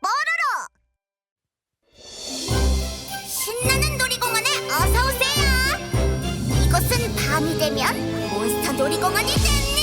뽀로로! 신나는 놀이공원에 어서 오세요! 이곳은 밤이 되면 몬스터 놀이공원이 됩니다!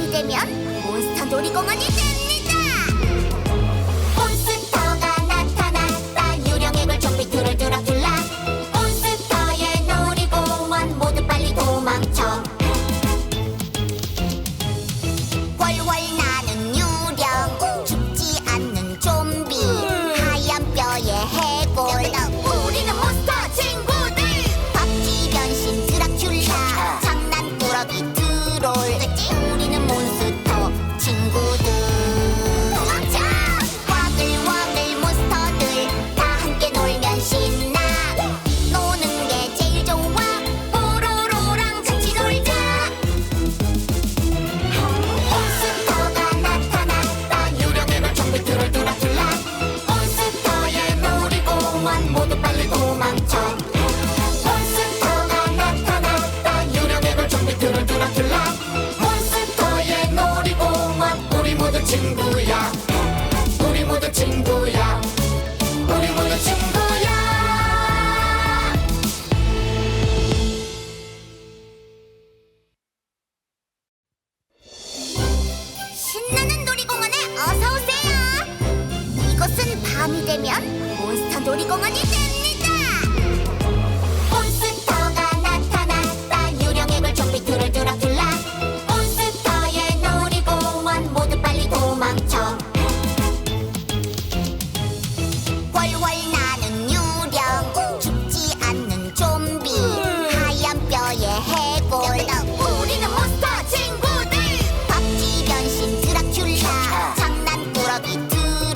이 되면 몬스터 놀이공원이 된다! 친구야 우리 모두 친구야 우리 모두 친구야 신나는 놀이공원에 어서 오세요. 이곳은 밤이 되면 몬스터 놀이공원이 됩니다.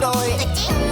boy.